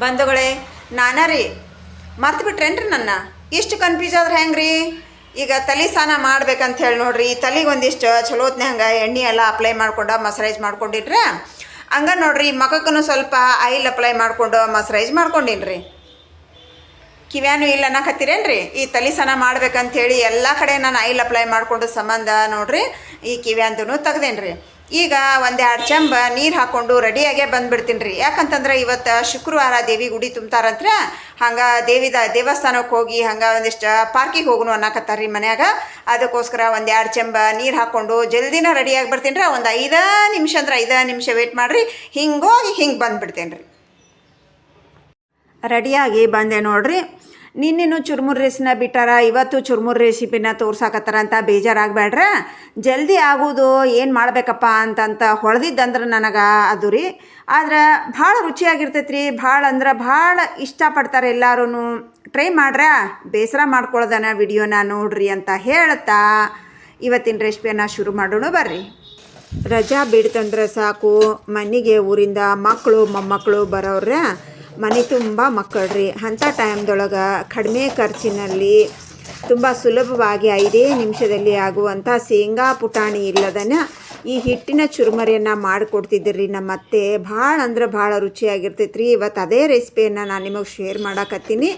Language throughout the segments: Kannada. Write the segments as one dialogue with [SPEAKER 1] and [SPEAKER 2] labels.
[SPEAKER 1] ಬಂಧುಗಳೇ, ನಾನ ರೀ. ಮರ್ತು ಬಿಟ್ರೇನ್ರಿ ನನ್ನ? ಇಷ್ಟು ಕನ್ಫ್ಯೂಸ್ ಆದ್ರೆ ಹೆಂಗೆ ರೀ ಈಗ ತಲೆ ಸ್ನಾನ ಮಾಡ್ಬೇಕಂತ ಹೇಳಿ ನೋಡ್ರಿ ತಲೆಗೆ ಒಂದಿಷ್ಟು ಚಲೋತ್ನೆ ಹಂಗೆ ಎಣ್ಣೆ ಎಲ್ಲ ಅಪ್ಲೈ ಮಾಡ್ಕೊಂಡು ಮಸರೈಜ್ ಮಾಡ್ಕೊಂಡಿಟ್ರೆ, ಹಂಗ ನೋಡ್ರಿ ಮಖಕ್ಕೂ ಸ್ವಲ್ಪ ಆಯಿಲ್ ಅಪ್ಲೈ ಮಾಡ್ಕೊಂಡು ಮಾಡ್ಕೊಂಡಿನಿ ಮಾಡ್ಕೊಂಡಿನ್ರಿ. ಕಿವ್ಯಾನು ಇಲ್ಲ ಅನ್ನಕತ್ತೀರೇನ್ರಿ? ಈ ತಲೆ ಸ್ನಾನ ಮಾಡ್ಬೇಕಂತೇಳಿ ಎಲ್ಲ ಕಡೆ ನಾನು ಆಯಿಲ್ ಅಪ್ಲೈ ಮಾಡ್ಕೊಂಡು ಸಂಬಂಧ ನೋಡ್ರಿ, ಈ ಕಿವ್ಯಾಂದೂ ತೆಗ್ದೇನ್ರಿ. ಈಗ ಒಂದೆರಡು ಚಂಬ ನೀರು ಹಾಕ್ಕೊಂಡು ರೆಡಿಯಾಗೆ ಬಂದ್ಬಿಡ್ತೀನಿ ರೀ. ಯಾಕಂತಂದ್ರೆ ಇವತ್ತು ಶುಕ್ರವಾರ ದೇವಿ ಗುಡಿ ತುಂಬ್ತಾರಂತ್ರ, ಹಂಗೆ ದೇವಿದ ದೇವಸ್ಥಾನಕ್ಕೆ ಹೋಗಿ ಹಂಗೆ ಒಂದಿಷ್ಟು ಪಾರ್ಕಿಗೆ ಹೋಗೋಣ ಅನ್ನಕತ್ತಾರ ರೀ ಮನ್ಯಾಗ. ಅದಕ್ಕೋಸ್ಕರ ಒಂದೆರಡು ಚಂಬ ನೀರು ಹಾಕ್ಕೊಂಡು ಜಲ್ದಿನ ರೆಡಿಯಾಗಿ ಬರ್ತೀನಿ ರೀ. ಒಂದು ಐದು ನಿಮಿಷ ಅಂದ್ರೆ ಐದು ನಿಮಿಷ ವೇಟ್ ಮಾಡಿರಿ. ಹಿಂಗೋಗಿ ಹಿಂಗೆ ಬಂದ್ಬಿಡ್ತೇನೆ ರೀ ರೆಡಿಯಾಗಿ ಬಂದೆ ನೋಡ್ರಿ. ನಿನ್ನೆನು ಚುರ್ಮುರ್ ರೆಸಿನ ಬಿಟ್ಟಾರ, ಇವತ್ತು ಚುರ್ಮುರ್ ರೆಸಿಪಿನ ತೋರ್ಸಾಕತ್ತಾರ ಅಂತ ಬೇಜಾರಾಗಬೇಡ್ರ ಜಲ್ದಿ ಆಗೋದು ಏನು ಮಾಡಬೇಕಪ್ಪ ಅಂತಂತ ಹೊಳೆದಿದ್ದಂದ್ರೆ ನನಗೆ ಅದು ರೀ. ಆದ್ರೆ ಭಾಳ ರುಚಿಯಾಗಿರ್ತೈತೆ ರೀ ಭಾಳ ಅಂದ್ರೆ ಭಾಳ ಇಷ್ಟಪಡ್ತಾರೆ ಎಲ್ಲರೂ ಟ್ರೈ ಮಾಡ್ರ? ಬೇಸರ ಮಾಡ್ಕೊಳ್ದನ ವಿಡಿಯೋನ ನೋಡ್ರಿ ಅಂತ ಹೇಳ್ತಾ ಇವತ್ತಿನ ರೆಸಿಪಿಯನ್ನು ಶುರು ಮಾಡೋಣ ಬರ್ರಿ. ರಜಾ ಬಿಡ್ತಂದ್ರೆ ಸಾಕು, ಮನೆಗೆ ಊರಿಂದ ಮಕ್ಕಳು ಮೊಮ್ಮಕ್ಕಳು ಬರೋವ್ರೆ ಮನೆ ತುಂಬ ಮಕ್ಕಳ್ರಿ. ಅಂಥ ಟೈಮ್ದೊಳಗೆ ಕಡಿಮೆ ಖರ್ಚಿನಲ್ಲಿ ತುಂಬ ಸುಲಭವಾಗಿ ಐದೇ ನಿಮಿಷದಲ್ಲಿ ಆಗುವಂಥ ಶೇಂಗಾ ಪುಟಾಣಿ ಇಲ್ಲದನ ಈ ಹಿಟ್ಟಿನ ಚುರುಮರಿಯನ್ನು ಮಾಡಿಕೊಡ್ತಿದ್ರಿ ನಮ್ಮ ಅತ್ತೆ. ಭಾಳ ಅಂದ್ರೆ ಭಾಳ ರುಚಿಯಾಗಿರ್ತೈತೆ ರೀ ಇವತ್ತು ಅದೇ ರೆಸಿಪಿಯನ್ನು ನಾನು ನಿಮಗೆ ಶೇರ್ ಮಾಡಕತ್ತೀನಿ.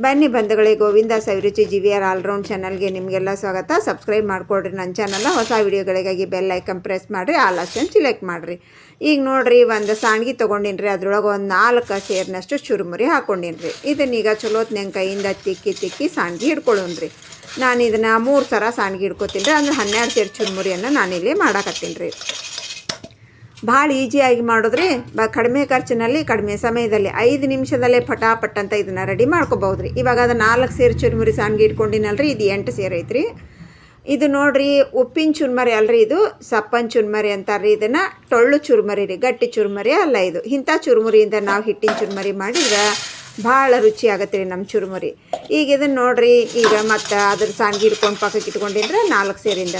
[SPEAKER 1] ಬನ್ನಿ ಬಂಧುಗಳೇ, Govinda Saviruchi G V R all round ಚಾನಲ್ಗೆ ನಿಮಗೆಲ್ಲ ಸ್ವಾಗತ. ಸಬ್ಸ್ಕ್ರೈಬ್ ಮಾಡಿಕೊಡ್ರಿ ನನ್ನ ಚಾನಲ್ನ. ಹೊಸ ವೀಡಿಯೋಗಳಿಗಾಗಿ ಬೆಲ್ ಐಕನ್ ಪ್ರೆಸ್ ಮಾಡಿರಿ ಆ ಆಪ್ಷನ್ ಸಿಲೆಕ್ಟ್ ಮಾಡಿರಿ. ಈಗ ನೋಡಿರಿ, ಒಂದು ಸಾಣ್ಗಿ ತೊಗೊಂಡಿನ್ರಿ. ಅದ್ರೊಳಗೆ ಒಂದು ನಾಲ್ಕು ಸೇರಿನಷ್ಟು ಚುರುಮುರಿ ಹಾಕ್ಕೊಂಡಿನ್ರಿ ಇದನ್ನೀಗ ಚಲೋತ್ ಚಲೋತ್ನಂಗೆ ಕೈಯಿಂದ ತಿಕ್ಕಿ ತಿಕ್ಕಿ ಸಾಣ್ಗಿ ಹಿಡ್ಕೊಳ್ಳೋನ್ರಿ ನಾನು ಇದನ್ನು ಮೂರು ಥರ ಸಾಣ್ಗಿ ಹಿಡ್ಕೊತೀನಿ ರೀ ಅಂದ್ರೆ ಹನ್ನೆರಡು ಸೇರು ಚುರುಮುರಿಯನ್ನು ನಾನಿಲ್ಲಿ ಮಾಡಾಕತ್ತೀನಿ ರೀ ಭಾಳ ಈಸಿಯಾಗಿ ಮಾಡಿದ್ರೆ. ಬ ಕಡಿಮೆ ಖರ್ಚಿನಲ್ಲಿ, ಕಡಿಮೆ ಸಮಯದಲ್ಲಿ ಐದು ನಿಮಿಷದಲ್ಲೇ ಪಟಾಪಟ್ ಅಂತ ಇದನ್ನು ರೆಡಿ ಮಾಡ್ಕೋಬಹುದು ರೀ ಇವಾಗ ಅದು ನಾಲ್ಕು ಸೇರು ಚುರುಮುರಿ ಸಾನ್ಗೆ ಇಟ್ಕೊಂಡಿನಲ್ರಿ, ಇದು ಎಂಟು ಸೇರು ಐತ್ರಿ. ಇದು ನೋಡ್ರಿ, ಉಪ್ಪಿನ ಚುರುಮರಿ ಅಲ್ರಿ ಇದು. ಸಪ್ಪನ್ ಚುರುಮರಿ ಅಂತಾರ್ರಿ ಇದನ್ನು. ಟೊಳ್ಳು ಚುರುಮರಿ ರೀ, ಗಟ್ಟಿ ಚುರುಮರಿ ಅಲ್ಲ ಇದು. ಇಂಥ ಚುರುಮುರಿಯಿಂದ ನಾವು ಹಿಟ್ಟಿನ ಚುರುಮರಿ ಮಾಡಿದ್ರೆ ಭಾಳ ರುಚಿ ಆಗತ್ತೆ ರೀ ನಮ್ಮ ಚುರುಮುರಿ. ಈಗ ಇದನ್ನು ನೋಡ್ರಿ, ಈಗ ಮತ್ತು ಅದ್ರ ಸಾನ್ಗಿ ಹಿಡ್ಕೊಂಡು ಪಕ್ಕಕ್ಕೆ ಇಟ್ಕೊಂಡಿದ್ರೆ ನಾಲ್ಕು ಸೇರಿಂದ.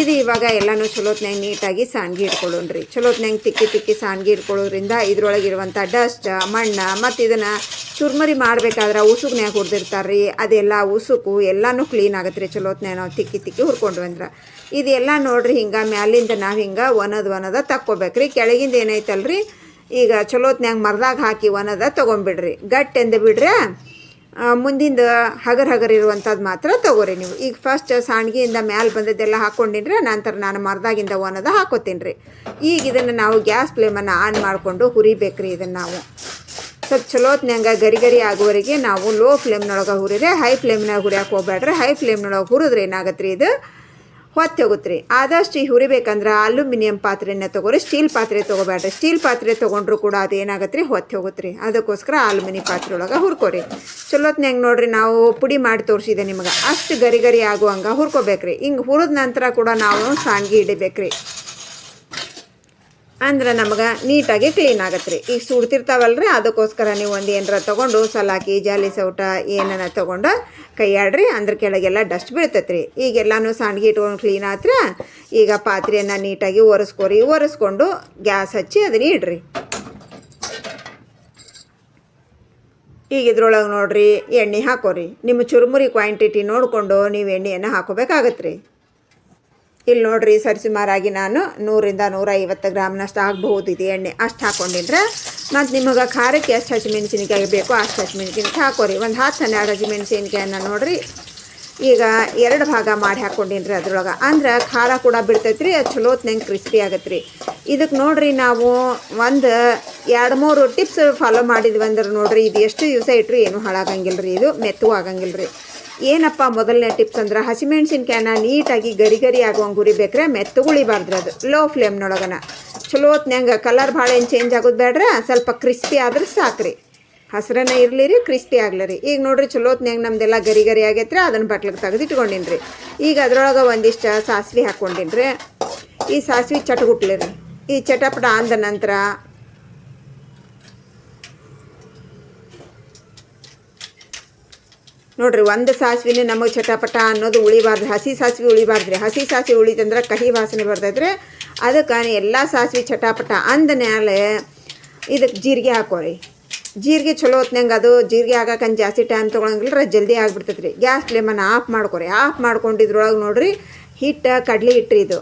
[SPEAKER 1] ಇದು ಇವಾಗ ಎಲ್ಲನೂ ಚಲೋತ್ನಾಗ ನೀಟಾಗಿ ಸಾನ್ಗಿ ಇಟ್ಕೊಳ್ಳೋಣ್ರಿ ಚಲೋತ್ನಾಗ ತಿಕ್ಕಿ ತಿಕ್ಕಿ ಸಾನ್ಗಿ ಇಟ್ಕೊಳ್ಳೋದ್ರಿಂದ ಇದ್ರೊಳಗಿರುವಂಥ ಡಸ್ಟ್, ಮಣ್ಣು ಮತ್ತು ಇದನ್ನು ಚುರುಮುರಿ ಮಾಡಬೇಕಾದ್ರೆ ಉಸುಕ್ನ್ಯಾಗ ಹುರಿದಿರ್ತಾರೆ ರೀ ಅದೆಲ್ಲ ಉಸುಕು ಎಲ್ಲನೂ ಕ್ಲೀನ್ ಆಗುತ್ತೆ ರೀ ಚಲೋತ್ನಾಗ ನಾವು ತಿಕ್ಕಿ ತಿಕ್ಕಿ ಹುರ್ಕೊಂಡ್ವಿ ಅಂದ್ರೆ ಇದೆಲ್ಲ ನೋಡ್ರಿ ಹಿಂಗೆ ಮ್ಯಾಲಿಂದ ನಾವು ಹಿಂಗೆ ಒನದ ಒನದ ತಕ್ಕೋಬೇಕ್ರಿ. ಕೆಳಗಿಂದ ಏನೈತಲ್ರಿ? ಈಗ ಚಲೋತ್ನ್ಯಾಗ ಮರದಾಗ ಹಾಕಿ ಒಣದ ತೊಗೊಂಬಿಡ್ರಿ ಗಟ್ಟಿ ಎಂದು ಬಿಡ್ರಿ ಮುಂದಿಂದ ಹಗರ್ ಹಗರ್ ಇರುವಂಥದ್ದು ಮಾತ್ರ ತೊಗೋರಿ ನೀವು. ಈಗ ಫಸ್ಟ್ ಸಾಣ್ಗಿಯಿಂದ ಮ್ಯಾಲೆ ಬಂದದ್ದೆಲ್ಲ ಹಾಕ್ಕೊಂಡಿನ್ರಿ ನಂತರ ನಾನು ಮರದಾಗಿಂದ ಒಣದ ಹಾಕೋತೀನಿ ರೀ ಈಗ ಇದನ್ನು ನಾವು ಗ್ಯಾಸ್ ಫ್ಲೇಮನ್ನು ಆನ್ ಮಾಡಿಕೊಂಡು ಹುರಿಬೇಕ್ರಿ ಇದನ್ನು ನಾವು. ಸ್ವಲ್ಪ ಚಲೋತ್ನ್ಯಾಗ ಗರಿ ಗರಿ ಆಗುವವರೆಗೆ ನಾವು ಲೋ ಫ್ಲೇಮ್ನೊಳಗೆ ಹುರಿದ್ರೆ ಹೈ ಫ್ಲೇಮ್ನಾಗ ಹುರಿಯಕ್ಕೆ ಹೋಗ್ಬೇಡ್ರಿ ಹೈ ಫ್ಲೇಮ್ನೊಳಗೆ ಹುರಿದ್ರೆ ಏನಾಗತ್ತೆ ರೀ ಇದು? ಹೊತ್ತು ಹೋಗುತ್ತೆ ರೀ ಆದಷ್ಟು ಈ ಹುರಿಬೇಕಂದ್ರೆ ಅಲ್ಯೂಮಿನಿಯಂ ಪಾತ್ರೆನ ತೊಗೊರಿ, ಸ್ಟೀಲ್ ಪಾತ್ರೆ ತೊಗೋಬೇಡ್ರಿ. ಸ್ಟೀಲ್ ಪಾತ್ರೆ ತೊಗೊಂಡ್ರು ಕೂಡ ಅದು ಏನಾಗತ್ತೆ ರೀ ಹೊತ್ತಿ ಹೋಗುತ್ತೆ ಅದಕ್ಕೋಸ್ಕರ ಅಲ್ಯೂಮಿನಿ ಪಾತ್ರೆ ಒಳಗೆ ಹುರ್ಕೋರಿ. ಹೆಂಗೆ ನೋಡ್ರಿ, ನಾವು ಪುಡಿ ಮಾಡಿ ತೋರಿಸಿದೆ ನಿಮಗೆ. ಅಷ್ಟು ಗರಿ ಗರಿ ಆಗುವಂಗೆ ಹುರ್ಕೋಬೇಕ್ರಿ. ಹಿಂಗೆ ಹುರಿದ ನಂತರ ಕೂಡ ನಾವು ಸಾಣ್ಗಿ ಹಿಡಿಬೇಕ್ರಿ. ಅಂದ್ರೆ ನಮಗೆ ನೀಟಾಗಿ ಕ್ಲೀನ್ ಆಗತ್ತೆ ರೀ ಈಗ ಸುಡ್ತಿರ್ತಾವಲ್ರಿ, ಅದಕ್ಕೋಸ್ಕರ ನೀವು ಒಂದು ಏನಾರ ತೊಗೊಂಡು ಸಲಾಕಿ, ಜಾಲಿ ಸೌಟ ಏನನ್ನ ತೊಗೊಂಡು ಕೈಯಾಡ್ರಿ, ಅಂದ್ರೆ ಕೆಳಗೆಲ್ಲ ಡಸ್ಟ್ ಬೀಳ್ತೈತೆ ರೀ ಈಗೆಲ್ಲನೂ ಸಣ್ಣಗೆ ಇಟ್ಕೊಂಡು ಕ್ಲೀನ್ ಆತ್ರ ಈಗ ಪಾತ್ರೆಯನ್ನು ನೀಟಾಗಿ ಒರೆಸ್ಕೊರಿ, ಒರೆಸ್ಕೊಂಡು ಗ್ಯಾಸ್ ಹಚ್ಚಿ ಅದನ್ನ ಇಡ್ರಿ. ಈಗ ಇದ್ರೊಳಗೆ ನೋಡ್ರಿ, ಎಣ್ಣೆ ಹಾಕೋರಿ. ನಿಮ್ಮ ಚುರುಮುರಿ ಕ್ವಾಂಟಿಟಿ ನೋಡಿಕೊಂಡು ನೀವು ಎಣ್ಣೆಯನ್ನು ಹಾಕೋಬೇಕಾಗತ್ತೆ ರೀ ಇಲ್ಲಿ ನೋಡ್ರಿ ಸರಿಸುಮಾರಾಗಿ ನಾನು ನೂರಿಂದ ನೂರ ಐವತ್ತು ಗ್ರಾಮ್ನಷ್ಟು ಆಗಬಹುದು ಇದು ಎಣ್ಣೆ. ಅಷ್ಟು ಹಾಕ್ಕೊಂಡಿದ್ರೆ ಮತ್ತು ನಿಮಗೆ ಖಾರಕ್ಕೆ ಎಷ್ಟು ಹಸಿಮೆಣಸಿನ್ಕಾಯಿ ಬೇಕೋ, ಅಷ್ಟು ಹಸಿಮೆಣಸಿನ್ಕಾಯಿ ಹಾಕೋರಿ. ಒಂದು ಹತ್ತು ಹನ್ನೆರಡು ಹಸಿಮೆಣಸಿನ್ಕಾಯನ್ನ ನೋಡಿರಿ. ಈಗ ಎರಡು ಭಾಗ ಮಾಡಿ ಹಾಕ್ಕೊಂಡಿನ್ರಿ ಅದ್ರೊಳಗೆ. ಅಂದ್ರೆ ಖಾರ ಕೂಡ ಬಿಡ್ತೈತೆ ರೀ ಅದು ಚಲೋತ್ನಂಗೆ ಕ್ರಿಸ್ಪಿ ಆಗತ್ತೆ ರೀ ಇದಕ್ಕೆ ನೋಡ್ರಿ ನಾವು ಒಂದು ಎರಡು ಮೂರು ಟಿಪ್ಸ್ ಫಾಲೋ ಮಾಡಿದ್ವಿ ಅಂದ್ರೆ ನೋಡ್ರಿ, ಇದು ಎಷ್ಟು ದಿವಸ ಐಟ್ರಿ ಏನು ಹಾಳಾಗಂಗಿಲ್ಲ ರೀ ಇದು ಮೆತ್ತು ಆಗಂಗಿಲ್ಲ ರೀ ಏನಪ್ಪ ಮೊದಲನೇ ಟಿಪ್ಸ್ ಅಂದ್ರೆ ಹಸಿಮೆಣಸಿನಕಾಯಿನ ನೀಟಾಗಿ ಗರಿ ಗರಿ ಆಗುವಂಗೆ ಹುರಿಬೇಕ್ರೆ ಮೆತ್ತಗುಳಿಬಾರ್ದು ಅದು. ಲೋ ಫ್ಲೇಮ್ನೊಳಗನ ಚಲೋತ್ನ್ಯಾಂಗ ಕಲರ್ ಭಾಳ ಏನು ಚೇಂಜ್ ಆಗೋದು ಬೇಡ್ರೆ? ಸ್ವಲ್ಪ ಕ್ರಿಸ್ಪಿ ಆದ್ರೆ ಸಾಕ್ರಿ. ಹಸಿರನ್ನ ಇರಲಿ ರೀ ಕ್ರಿಸ್ಪಿ ಆಗಲಿ ರೀ ಈಗ ನೋಡ್ರಿ ಚಲೋತ್ನ್ಯಾಗ ನಮ್ದೆಲ್ಲ ಗರಿ ಗರಿ ಆಗೈತ್ರಿ, ಅದನ್ನು ಬಟ್ಲಿಗೆ ತೆಗೆದು ಇಟ್ಕೊಂಡಿನಿ ರೀ ಈಗ ಅದ್ರೊಳಗೆ ಒಂದಿಷ್ಟು ಸಾಸಿವೆ ಹಾಕ್ಕೊಂಡಿನಿ ರೀ ಈ ಸಾಸಿವೆ ಚಟಗುಟ್ಲಿ ರೀ ಈ ಚಟಪಟ ಅಂದ ನಂತರ ನೋಡ್ರಿ, ಒಂದು ಸಾಸಿವೆ ನಮಗೆ ಚಟಪಟ ಅನ್ನೋದು ಉಳಿಬಾರ್ದು. ಹಸಿ ಸಾಸಿವೆ ಉಳಿಬಾರ್ದು ರೀ ಹಸಿ ಸಾಸಿವೆ ಉಳಿತಂದ್ರೆ ಕಹಿ ವಾಸನೆ ಬರ್ತೈತ್ರಿ. ಅದಕ್ಕೆ ಎಲ್ಲ ಸಾಸಿವೆ ಚಟಾಪಟ ಅಂದ ಮೇಲೆ ಇದಕ್ಕೆ ಜೀರಿಗೆ ಹಾಕೋರಿ. ಜೀರಿಗೆ ಚಲೋ ಹೊತ್ನಂಗೆ ಅದು ಜೀರಿಗೆ ಆಗಕ್ಕಂತ ಜಾಸ್ತಿ ಟೈಮ್ ತೊಗೊಳಂಗಿಲ್ಲ ಜಲ್ದಿ ಆಗಿಬಿಡ್ತೈತೆ ರೀ ಗ್ಯಾಸ್ ಫ್ಲೇಮನ್ನು ಆಫ್ ಮಾಡ್ಕೊರಿ. ಆಫ್ ಮಾಡ್ಕೊಂಡಿದ್ರೊಳಗೆ ನೋಡಿರಿ, ಹಿಟ್ಟು, ಕಡಲೆ ಹಿಟ್ಟು ಇದು.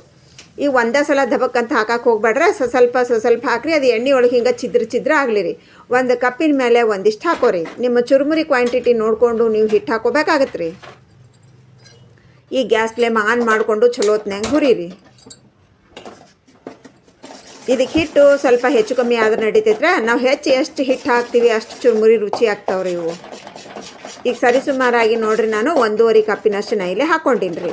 [SPEAKER 1] ಈಗ ಒಂದೇ ಸಲ ದಬಕ್ಕಂತ ಹಾಕಕ್ಕೆ ಹೋಗ್ಬೇಡ್ರೆ ಸ ಸ್ವಲ್ಪ ಸ ಸ್ವಲ್ಪ ಹಾಕ್ರಿ, ಅದು ಎಣ್ಣೆ ಒಳಗೆ ಹಿಂಗೆ ಚಿದ್ರ ಚಿದ್ರ ಆಗಲಿರಿ ಒಂದು ಕಪ್ಪಿನ ಮೇಲೆ ಒಂದಿಷ್ಟು ಹಾಕೋರಿ. ನಿಮ್ಮ ಚುರುಮುರಿ ಕ್ವಾಂಟಿಟಿ ನೋಡಿಕೊಂಡು ನೀವು ಹಿಟ್ಟು ಹಾಕೋಬೇಕಾಗತ್ತೆ ರೀ ಈ ಗ್ಯಾಸ್ ಫ್ಲೇಮ್ ಆನ್ ಮಾಡಿಕೊಂಡು ಚಲೋ ಹೊತ್ನ್ಯಾಗ ಹುರಿರಿ. ಇದಕ್ಕೆ ಹಿಟ್ಟು ಸ್ವಲ್ಪ ಹೆಚ್ಚು ಕಮ್ಮಿ ಆದ್ರೆ ನಡೀತೈತ್ರ. ನಾವು ಹೆಚ್ಚು ಎಷ್ಟು ಹಿಟ್ಟು ಹಾಕ್ತೀವಿ, ಅಷ್ಟು ಚುರುಮುರಿ ರುಚಿ ಆಗ್ತಾವ್ರಿ ಇವು. ಈಗ ಸರಿಸುಮಾರಾಗಿ ನೋಡ್ರಿ ನಾನು, ಒಂದೂವರೆ ಕಪ್ಪಿನಷ್ಟು ನೈಲೆ ಹಾಕ್ಕೊಂಡಿನಿ ರೀ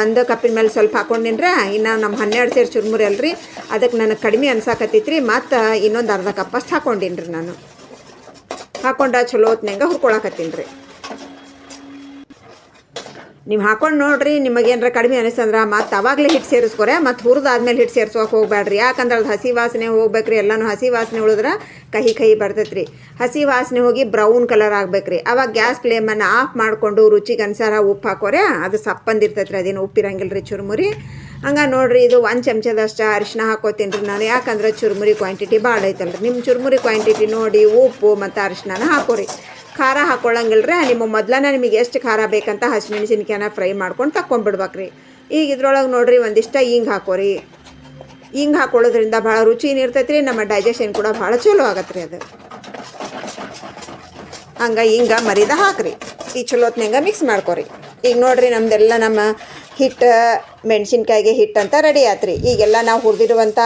[SPEAKER 1] ಒಂದು ಕಪ್ಪಿನ ಮೇಲೆ ಸ್ವಲ್ಪ ಹಾಕ್ಕೊಂಡಿನ್ರ ಇನ್ನು ನಮ್ಮ ಹನ್ನೆರಡು ಸೇರು ಚುರುಮುರಿ ಅಲ್ರಿ. ಅದಕ್ಕೆ ನನಗೆ ಕಡಿಮೆ ಅನ್ಸಾಕತ್ತೈತ್ರಿ. ಮತ್ತು ಇನ್ನೊಂದು ಅರ್ಧ ಕಪ್ ಅಷ್ಟು ಹಾಕೊಂಡಿನ್ರಿ ನಾನು. ಹಾಕೊಂಡ ಚಲೋ ಹೊತ್ನಂಗೆ ಹುರ್ಕೊಳಕತ್ತೀನಿ ರೀ ನೀವು ಹಾಕೊಂಡು ನೋಡ್ರಿ ನಿಮಗೇನಾರ ಕಡಿಮೆ ಅನಿಸ್ತಂದ್ರೆ ಮತ್ತು ಅವಾಗಲೇ ಹಿಟ್ಟು ಸೇರಿಸ್ಕೊರೆ, ಮತ್ತು ಹುರಿದಾದ್ಮೇಲೆ ಹಿಟ್ಟು ಸೇರಿಸೋಕೆ ಹೋಗ್ಬೇಡ್ರಿ ಯಾಕಂದ್ರೆ ಅದು ಹಸಿ ವಾಸನೆ ಹೋಗ್ಬೇಕ್ರಿ, ಎಲ್ಲನೂ ಹಸಿ ವಾಸನೆ ಉಳಿದ್ರೆ ಕಹಿ ಕಹಿ ಬರ್ತೈತೆ ರೀ ಹಸಿ ವಾಸನೆ ಹೋಗಿ ಬ್ರೌನ್ ಕಲರ್ ಆಗ್ಬೇಕ್ರಿ. ಅವಾಗ ಗ್ಯಾಸ್ ಫ್ಲೇಮನ್ನು ಆಫ್ ಮಾಡಿಕೊಂಡು ರುಚಿಗೆ ಅನುಸಾರ ಉಪ್ಪು ಹಾಕೋರೆ, ಅದು ಸಪ್ಪಂದಿರ್ತೈತೆ ರೀ ಅದೇನು ಉಪ್ಪಿರಂಗಿಲ್ಲ ರೀ ಚುರುಮುರಿ. ಹಂಗೆ ನೋಡಿರಿ ಇದು ಒಂದು ಚಮಚದಷ್ಟು ಅರಿಶಿನ ಹಾಕೋತೀನಿ ರೀ ನಾನು, ಯಾಕಂದ್ರೆ ಚುರುಮುರಿ ಕ್ವಾಂಟಿಟಿ ಭಾಳ ಐತಲ್ರಿ. ನಿಮ್ಮ ಚುರುಮುರಿ ಕ್ವಾಂಟಿಟಿ ನೋಡಿ ಉಪ್ಪು ಮತ್ತು ಅರಿಶಿನ ಹಾಕೋರಿ. ಖಾರ ಹಾಕೊಳ್ಳಂಗಿಲ್ರಿ, ನಿಮ್ಮ ಮೊದಲನೇ ನಿಮಗೆ ಎಷ್ಟು ಖಾರ ಬೇಕಂತ ಹಸಿಮೆಣಸಿನ್ಕಾಯನ್ನ ಫ್ರೈ ಮಾಡ್ಕೊಂಡು ತಕ್ಕೊಂಡ್ಬಿಡ್ಬೇಕ್ರಿ ಈಗ ಇದ್ರೊಳಗೆ ನೋಡಿರಿ ಒಂದಿಷ್ಟ ಹಿಂಗೆ ಹಾಕೋರಿ. ಹಿಂಗೆ ಹಾಕೊಳ್ಳೋದ್ರಿಂದ ಭಾಳ ರುಚಿ ಇರ್ತೈತೆ ರೀ ನಮ್ಮ ಡೈಜೆಷನ್ ಕೂಡ ಭಾಳ ಚಲೋ ಆಗತ್ತೆ ರೀ ಅದು. ಹಂಗೆ ಹಿಂಗೆ ಮರಿದ ಹಾಕ್ರಿ. ಈ ಚಲೋತ್ನಂಗೆ ಮಿಕ್ಸ್ ಮಾಡ್ಕೊರಿ. ಈಗ ನೋಡ್ರಿ ನಮ್ದೆಲ್ಲ ನಮ್ಮ ಹಿಟ್ಟು, ಮೆಣಸಿನ್ಕಾಯಿಗೆ ಹಿಟ್ಟು ಅಂತ ರೆಡಿ ಆತ್ರಿ. ಈಗೆಲ್ಲ ನಾವು ಹುರಿದಿರುವಂಥ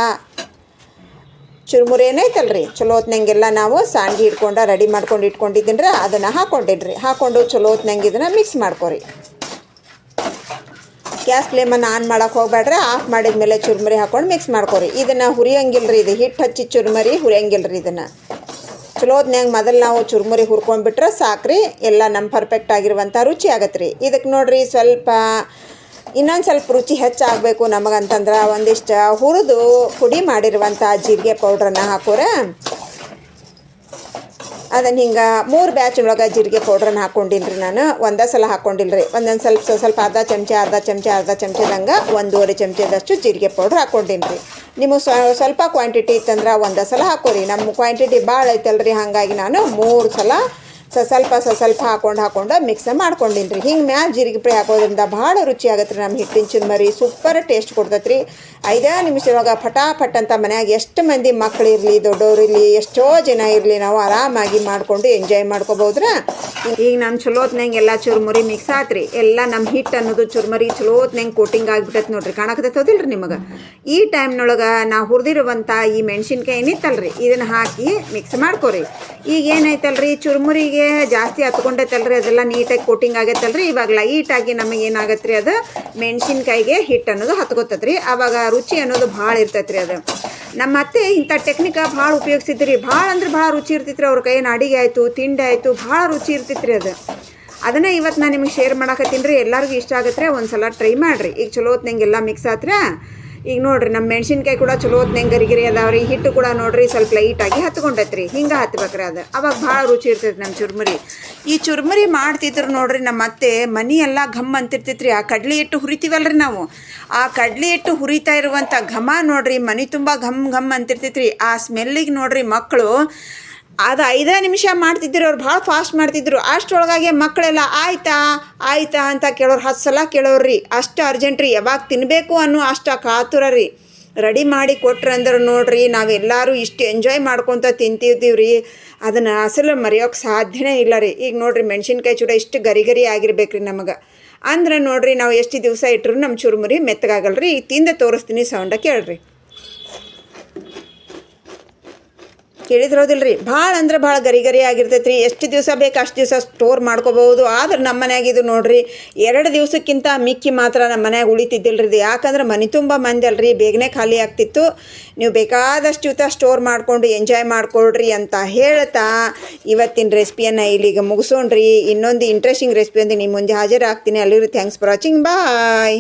[SPEAKER 1] ಚುರುಮುರಿ ಏನೈತಲ್ರಿ? ಚಲೋ ಹೊತ್ನಂಗೆಲ್ಲ ನಾವು ಸಾಂಡ್ಗಿ ಹಿಡ್ಕೊಂಡು ರೆಡಿ ಮಾಡ್ಕೊಂಡು ಇಟ್ಕೊಂಡಿದ್ದೀನಿ ರೀ ಅದನ್ನು ಹಾಕ್ಕೊಂಡಿಡ್ರಿ ಹಾಕ್ಕೊಂಡು ಚಲೋ ಹೊತ್ನಂಗೆ ಇದನ್ನು ಮಿಕ್ಸ್ ಮಾಡ್ಕೊರಿ. ಗ್ಯಾಸ್ ಫ್ಲೇಮನ್ನು ಆನ್ ಮಾಡಕ್ಕೆ ಹೋಗ್ಬೇಡ್ರಿ, ಆಫ್ ಮಾಡಿದ ಮೇಲೆ ಚುರುಮುರಿ ಹಾಕೊಂಡು ಮಿಕ್ಸ್ ಮಾಡ್ಕೊರಿ. ಇದನ್ನು ರೀ ಇದು ಹಿಟ್ಟು ಹಚ್ಚಿ ಚುರಮುರಿ ಹುರಿಯಂಗಿಲ್ಲ ರೀ ಇದನ್ನು. ಚಲೋ ಹೊತ್ನ್ಯಾಗ ಮೊದಲು ನಾವು ಚುರುಮುರಿ ಹುರ್ಕೊಂಡ್ಬಿಟ್ರೆ ಸಾಕ್ರಿ, ಎಲ್ಲ ನಮ್ಮ ಪರ್ಫೆಕ್ಟ್ ಆಗಿರುವಂಥ ರುಚಿ ಆಗತ್ತೆ ರೀ ಇದಕ್ಕೆ ನೋಡಿರಿ ಸ್ವಲ್ಪ, ಇನ್ನೊಂದು ಸ್ವಲ್ಪ ರುಚಿ ಹೆಚ್ಚಾಗಬೇಕು ನಮಗಂತಂದ್ರೆ ಒಂದಿಷ್ಟು ಹುರಿದು ಪುಡಿ ಮಾಡಿರುವಂಥ ಜೀರಿಗೆ ಪೌಡ್ರನ್ನ ಹಾಕೋರೆ. ಅದನ್ನು ಹಿಂಗೆ ಮೂರು ಬ್ಯಾಚ್ ಒಳಗೆ ಜೀರಿಗೆ ಪೌಡ್ರನ್ನ ಹಾಕ್ಕೊಂಡಿನಿ ರೀ ನಾನು. ಒಂದೇ ಸಲ ಹಾಕ್ಕೊಂಡಿಲ್ಲ ರೀ ಒಂದೊಂದು ಸ್ವಲ್ಪ ಸ್ವಲ್ಪ ಅರ್ಧ ಚಮಚ ಅರ್ಧ ಚಮಚ, ಅರ್ಧ ಚಮಚದಂಗೆ ಒಂದೂವರೆ ಚಮಚದಷ್ಟು ಜೀರಿಗೆ ಪೌಡ್ರ್ ಹಾಕ್ಕೊಂಡಿನಿ ರೀ. ನಿಮಗೆ ಸ್ವಲ್ಪ ಕ್ವಾಂಟಿಟಿ ಇತ್ತಂದ್ರೆ ಒಂದೇ ಸಲ ಹಾಕೋರಿ. ನಮ್ಮ ಕ್ವಾಂಟಿಟಿ ಭಾಳ ಐತಲ್ರಿ, ಹಾಗಾಗಿ ನಾನು ಮೂರು ಸಲ ಸ ಸ್ವಲ್ಪ ಸ್ವಲ್ಪ ಹಾಕೊಂಡು ಹಾಕೊಂಡು ಮಿಕ್ಸ್ ಮಾಡ್ಕೊಂಡಿನಿ ರೀ ಹಿಂಗೆ ಮ್ಯಾಲ ಜೀರಿಗೆ ಹಾಕೋದ್ರಿಂದ ಭಾಳ ರುಚಿ ಆಗತ್ತೆ ರೀ ನಮ್ಮ ಹಿಟ್ಟಿನ ಚುರ್ಮರಿ. ಸೂಪರ್ ಟೇಸ್ಟ್ ಕೊಡ್ತೈತೆ ರೀ ಐದೇ ನಿಮಿಷದೊಳಗೆ ಫಟಾಫಟ್ ಅಂತ ಮನ್ಯಾಗ ಎಷ್ಟು ಮಂದಿ ಮಕ್ಳು ಇರಲಿ ದೊಡ್ಡವ್ರು ಇರಲಿ, ಎಷ್ಟೋ ಜನ ಇರಲಿ ನಾವು ಆರಾಮಾಗಿ ಮಾಡಿಕೊಂಡು ಎಂಜಾಯ್ ಮಾಡ್ಕೋಬೋದ್ರ? ಈಗ ನಮ್ಮ ಚಲೋತ್ನಂಗೆ ಎಲ್ಲ ಚುರುಮುರಿ ಮಿಕ್ಸ್ ಆತ್ರಿ. ಎಲ್ಲ ನಮ್ಮ ಹಿಟ್ಟು ಅನ್ನೋದು ಚುರುಮರಿ ಚಲೋತ್ನಂಗೆ ಕೋಟಿಂಗ್ ಆಗಿಬಿಟ್ಟೈತೆ ನೋಡ್ರಿ. ಕಾಣಕತ್ತೈತದಿಲ್ರಿ ನಿಮಗೆ? ಈ ಟೈಮ್ನೊಳಗೆ ನಾವು ಹುರಿದಿರುವಂಥ ಈ ಮೆಣಸಿನ್ಕಾಯಿ ಏನಿತ್ತಲ್ರಿ, ಇದನ್ನು ಹಾಕಿ ಮಿಕ್ಸ್ ಮಾಡ್ಕೊರಿ. ಈಗ ಏನೈತಲ್ರಿ ಚುರುಮುರಿಗೆ ಜಾಸ್ತಿ ಹತ್ಕೊಂಡೈತಲ್ರಿ, ಅದೆಲ್ಲ ನೀಟಾಗಿ ಕೋಟಿಂಗ್ ಆಗೈತಲ್ರಿ. ಇವಾಗ ಲೈಟಾಗಿ ನಮಗೆ ಏನಾಗತ್ತೆ ರೀ ಅದು? ಮೆಣಸಿನ್ಕಾಯಿಗೆ ಹಿಟ್ಟು ಅನ್ನೋದು ಹತ್ಕೋತೈತೆ ರೀ ಆವಾಗ ರುಚಿ ಅನ್ನೋದು ಭಾಳ ಇರ್ತೈತ್ರಿ ಅದು. ನಮ್ಮ ಅತ್ತೆ ಇಂಥ ಟೆಕ್ನಿಕ ಭಾಳ ಉಪಯೋಗಿಸಿದ್ರಿ. ಭಾಳ ಅಂದ್ರೆ ಭಾಳ ರುಚಿ ಇರ್ತೈತೆ ರೀ ಅವ್ರ ಕೈಯನ್ನು ಅಡಿಗೆ ಆಯಿತು, ತಿಂಡಿ ಆಯಿತು, ಭಾಳ ರುಚಿ ಇರ್ತೈತೆ ರೀ ಅದು. ಅದನ್ನು ಇವತ್ತು ನಾನು ನಿಮಗೆ ಶೇರ್ ಮಾಡಕತ್ತೀನಿ ರೀ. ಎಲ್ಲರಿಗೂ ಇಷ್ಟ ಆಗತ್ತೆ ಒಂದು ಸಲ ಟ್ರೈ ಮಾಡಿರಿ. ಈಗ ಚಲೋ ಹೊತ್ನಂಗೆಲ್ಲ ಮಿಕ್ಸ್ ಆತ್ರೆ? ಈಗ ನೋಡ್ರಿ ನಮ್ಮ ಮೆಣಸಿನ್ಕಾಯಿ ಕೂಡ ಚಲೋ ಹೊತ್ನಂಗೆ ಗರಿಗಿರಿ ಅದಾವ್ರಿ ಹಿಟ್ಟು ಕೂಡ ನೋಡ್ರಿ ಸ್ವಲ್ಪ ಲೈಟಾಗಿ ಹತ್ಕೊಂಡೈತೆ ರೀ ಹಿಂಗೆ ಹತ್ಬೇಕ್ರಿ ಅದು. ಅವಾಗ ಭಾಳ ರುಚಿ ಇರ್ತೈತೆ ನಮ್ಮ ಚುರ್ಮುರಿ. ಈ ಚುರ್ಮುರಿ ಮಾಡ್ತಿದ್ರು ನೋಡ್ರಿ ನಮ್ಮ ಅತ್ತೆ ಮನಿ ಎಲ್ಲ ಘಮ್ ಅಂತಿರ್ತೈತ್ರಿ. ಆ ಕಡ್ಲಿ ಹಿಟ್ಟು ಹುರಿತೀವಲ್ರಿ ನಾವು. ಆ ಕಡ್ಲಿ ಹಿಟ್ಟು ಹುರಿತಾ ಇರುವಂಥ ಘಮ ನೋಡ್ರಿ, ಮನೆ ತುಂಬ ಘಮ್ ಘಮ್ ಅಂತಿರ್ತೈತ್ರಿ. ಆ ಸ್ಮೆಲ್ಲಿಗೆ ನೋಡ್ರಿ ಮಕ್ಕಳು ಅದು ಐದೇ ನಿಮಿಷ ಮಾಡ್ತಿದ್ರು, ಅವ್ರು ಭಾಳ ಫಾಸ್ಟ್ ಮಾಡ್ತಿದ್ರು. ಅಷ್ಟೊಳಗಾಗೆ ಮಕ್ಕಳೆಲ್ಲ, ಆಯ್ತಾ ಆಯ್ತಾ ಅಂತ ಕೇಳೋರು, ಹತ್ತು ಸಲ ಕೇಳೋರು ಅಷ್ಟು ಅರ್ಜೆಂಟ್ ರೀ, ಯಾವಾಗ ತಿನ್ನಬೇಕು ಅನ್ನೋ ಅಷ್ಟು ಕಾತುರ ರೀ. ರೆಡಿ ಮಾಡಿ ಕೊಟ್ರೆ ಅಂದ್ರೆ ನೋಡ್ರಿ ನಾವೆಲ್ಲರೂ ಇಷ್ಟು ಎಂಜಾಯ್ ಮಾಡ್ಕೊತ ತಿಂತಿದ್ದೀವಿ ರೀ ಅದನ್ನು ಅಸಲು ಮರೆಯೋಕೆ ಸಾಧ್ಯನೇ ಇಲ್ಲ ರೀ. ಈಗ ನೋಡ್ರಿ, ಮೆಣಸಿನ್ಕಾಯಿ ಚೂಡ ಇಷ್ಟು ಗರಿ ಗರಿ ಆಗಿರ್ಬೇಕು ರೀ ನಮಗೆ. ಅಂದ್ರೆ ನೋಡ್ರಿ, ನಾವು ಎಷ್ಟು ದಿವಸ ಇಟ್ಟರು ನಮ್ಮ ಚುರುಮುರಿ ಮೆತ್ತಗಾಗಲ್ರಿ. ಈಗ ತಿಂದು ತೋರಿಸ್ತೀನಿ ಸೌಂಡ ಕೇಳ್ರಿ. ಕೇಳಿದ್ರೋದಿಲ್ಲ ರೀ ಭಾಳ ಅಂದ್ರೆ ಭಾಳ ಗರಿ ಗರಿ ಆಗಿರ್ತೈತೆ ರೀ ಎಷ್ಟು ದಿವಸ ಬೇಕು ಅಷ್ಟು ದಿವಸ ಸ್ಟೋರ್ ಮಾಡ್ಕೋಬಹುದು. ಆದ್ರೆ ನಮ್ಮ ಮನ್ಯಾಗ ಇದು ನೋಡ್ರಿ, ಎರಡು ದಿವಸಕ್ಕಿಂತ ಮಿಕ್ಕಿ ಮಾತ್ರ ನಮ್ಮ ಮನ್ಯಾಗ ಉಳಿತಿದ್ದಿಲ್ಲ ರೀ ಇದು. ಯಾಕಂದ್ರೆ ಮನೆ ತುಂಬ ಮಂದಿ ಅಲ್ರಿ, ಬೇಗನೆ ಖಾಲಿ ಆಗ್ತಿತ್ತು. ನೀವು ಬೇಕಾದಷ್ಟು ಜೊತೆ ಸ್ಟೋರ್ ಮಾಡಿಕೊಂಡು ಎಂಜಾಯ್ ಮಾಡ್ಕೊಳ್ರಿ ಅಂತ ಹೇಳ್ತಾ ಇವತ್ತಿನ ರೆಸಿಪಿಯನ್ನು ಇಲ್ಲಿಗೆ ಮುಗಿಸೋಣ್ರಿ. ಇನ್ನೊಂದು ಇಂಟ್ರೆಸ್ಟಿಂಗ್ ರೆಸಿಪಿ ಅಂತ ನಿಮ್ಮ ಮುಂದೆ ಹಾಜರಾಗ್ತೀನಿ. ಅಲ್ಲಿರು ಥ್ಯಾಂಕ್ಸ್ ಫಾರ್ ವಾಚಿಂಗ್ ಬಾಯ್